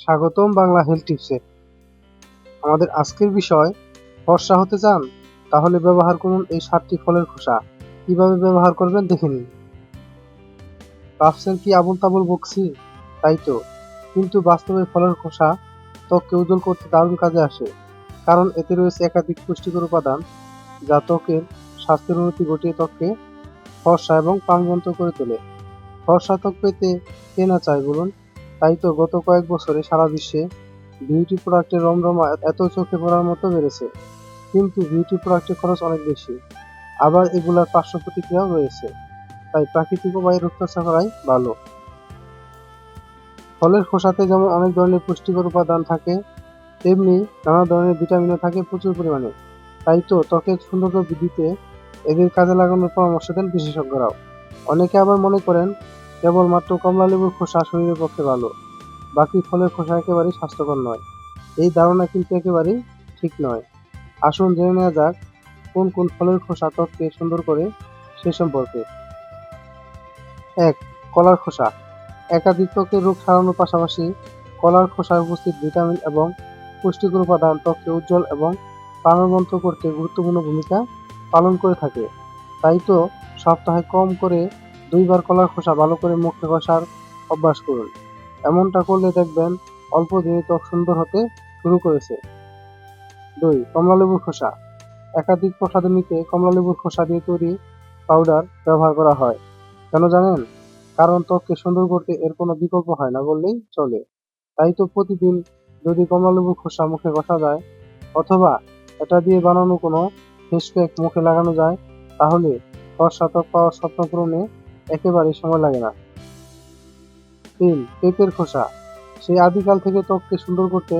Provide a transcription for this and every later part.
স্বাগতম বাংলা হেলথ টিপসে। আমাদের আজকের বিষয়, ফর্সা হতে চান, তাহলে ব্যবহার করুন এই সাতটি ফলের খোসা। কীভাবে ব্যবহার করবেন দেখে নিন। ভাবছেন কি আবুল তাবুল বকছি? তাই তো। কিন্তু বাস্তবে ফলের খোসা ত্বককে উজ্জ্বল করতে দারুণ কাজে আসে। কারণ এতে রয়েছে একাধিক পুষ্টিকর উপাদান, যা ত্বকের স্বাস্থ্যের উন্নতি ঘটিয়ে ত্বককে ফর্সা এবং প্রাণবন্ত করে তোলে। ফর্সা ত্বক পেতে কে না চায় বলুন? তাই তো গত কয়েক বছরে সারা বিশ্বে বিউটি প্রোডাক্টের রমরমা এত চোখে পড়ার মতো বেড়েছে। কিন্তু বিউটি প্রোডাক্টের খরচ অনেক বেশি। আবার এগুলার পার্শ্ব প্রতিক্রিয়াও রয়েছে। তাই প্রাকৃতিক উপায়ে রূপচর্চা করাই ভালো। ফলের খোসাতে যেমন অনেক ধরনের পুষ্টিকর উপাদান থাকে, তেমনি নানা ধরনের ভিটামিনও থাকে প্রচুর পরিমাণে। তাই তো ত্বকের সৌন্দর্য বৃদ্ধিতে এদের কাজে লাগানোর পরামর্শ দেন বিশেষজ্ঞরাও। অনেকে আবার মনে করেন কেবলমাত্র কমলা লেবুর খোসা শরীরের পক্ষে ভালো। বাকি ফলের খোসা একেবারেই স্বাস্থ্যকর নয়। এই ধারণা কিন্তু একেবারেই ঠিক নয়। আসুন জেনে নেওয়া যাক, কোন কোন ফলের খোসা ত্বককে সুন্দর করে সে সম্পর্কে। এক, কলার খোসা। একাধিক ত্বকের রোগ সারানোর পাশাপাশি কলার খোসায় উপস্থিত ভিটামিন এবং পুষ্টিকর উপাদান ত্বককে উজ্জ্বল এবং প্রাণবন্ত করতে গুরুত্বপূর্ণ ভূমিকা পালন করে থাকে। তাই তো সপ্তাহে কম করে দুইবার কলার খোসা ভালো করে মুখে ঘষার অভ্যাস করুন। এমনটা করলে দেখবেন অল্প দিনে ত্বক সুন্দর হতে শুরু করেছে। দুই, কমলালেবুর খোসা। একাধিক প্রসাধনীতে কমলালেবুর খোসা দিয়ে তৈরি পাউডার ব্যবহার করা হয়। কেন জানেন? কারণ ত্বককে সুন্দর করতে এর কোনো বিকল্প হয় না বললেই চলে। তাই তো প্রতিদিন যদি কমলালেবুর খোসা মুখে ঘষা যায় অথবা এটা দিয়ে বানানো কোনো ফেস প্যাক মুখে লাগানো যায়, তাহলে ফর্সা ত্বক পাওয়ার স্বপ্ন পূরণে একেবারেই সময় লাগে না। তিন পেঁপের খোসা। সেই আদিকাল থেকে ত্বককে সুন্দর করতে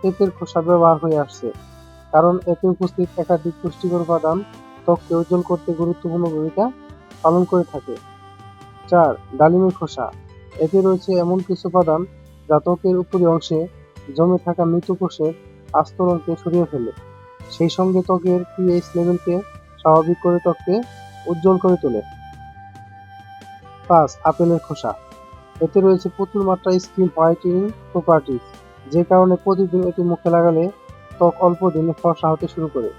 পেঁপের খোসা ব্যবহার হয়ে আসছে। কারণ এতে উপস্থিত একাধিক পুষ্টিকর উপাদান ত্বককে উজ্জ্বল করতে গুরুত্বপূর্ণ ভূমিকা পালন করে থাকে। চার, ডালিমের খোসা। এতে রয়েছে এমন কিছু উপাদান যা ত্বকের উপরি অংশে জমে থাকা মৃত কোষের আস্তরণকে সরিয়ে ফেলে। সেই সঙ্গে ত্বকের পিএইচ লেভেলকে স্বাভাবিক করে ত্বককে উজ্জ্বল করে তোলে। পাঁচ আপেলের খোসা। এতে রয়েছে প্রচুর মাত্রায় স্কিন হোয়াইটেনিং প্রপার্টিজ যে কারণে প্রতিদিন এটি মুখে লাগালে ত্বক অল্প দিনে ফর্সা হতে শুরু করে।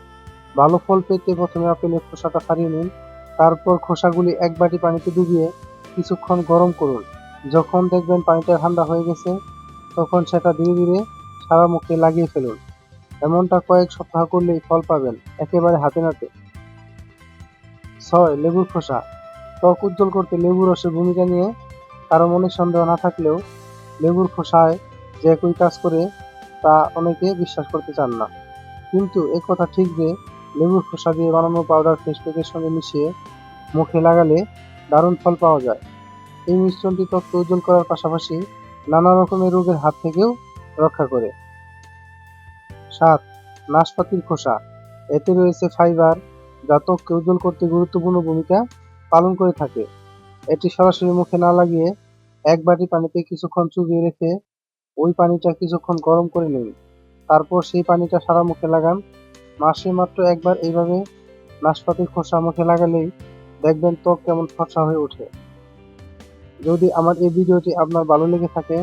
ভালো ফল পেতে প্রথমে আপেলের খোসাটা ছাড়িয়ে নিন, তারপর খোসাগুলি এক বাটি পানিতে ডুবিয়ে কিছুক্ষণ গরম করুন। যখন দেখবেন পানিটা ঠান্ডা হয়ে গেছে, তখন সেটা ধীরে ধীরে সারা মুখে লাগিয়ে ফেলুন। এমনটা কয়েক সপ্তাহ করলেই ফল পাবেন, একেবারে হাতে নাতে। ছয়, লেবুর খোসা। ত্বক উজ্জ্বল করতে লেবুর রসের ভূমিকা নিয়ে কারও মনে সন্দেহ না থাকলেও লেবুর খোসায় যে একই কাজ করে তা অনেকে বিশ্বাস করতে চান না। কিন্তু কথা ঠিক যে লেবুর খোসা দিয়ে বানানো পাউডার ফেস প্যাকের সঙ্গে মিশিয়ে মুখে লাগালে দারুণ ফল পাওয়া যায়। এই মিশ্রণটি ত্বককে উজ্জ্বল করার পাশাপাশি নানা রকমের রোগের হাত থেকেও রক্ষা করে। সাত, নাশপাতির খোসা। এতে রয়েছে ফাইবার যা ত্বককে উজ্জ্বল করতে গুরুত্বপূর্ণ ভূমিকা পালন করে থাকে। এটি সরাসরি মুখে না লাগিয়ে এক বাটি পানিতে কিছুক্ষণ চুবিয়ে রেখে ওই পানিটা কিছুক্ষণ গরম করে নিন। তারপর সেই পানিটা সারা মুখে লাগান। মাসে মাত্র একবার এইভাবে নাশপাতির খোসা মুখে লাগালেই দেখবেন ত্বক কেমন ফর্সা হয়ে ওঠে। যদি আমার এই ভিডিওটি আপনার ভালো লেগে থাকে,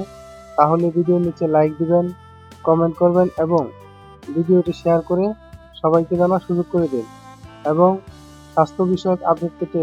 তাহলে ভিডিওর নিচে লাইক দিবেন কমেন্ট করবেন এবং ভিডিওটি শেয়ার করে সবাইকে জানার সুযোগ করে দিন এবং স্বাস্থ্য বিষয়ক আপডেট পেতে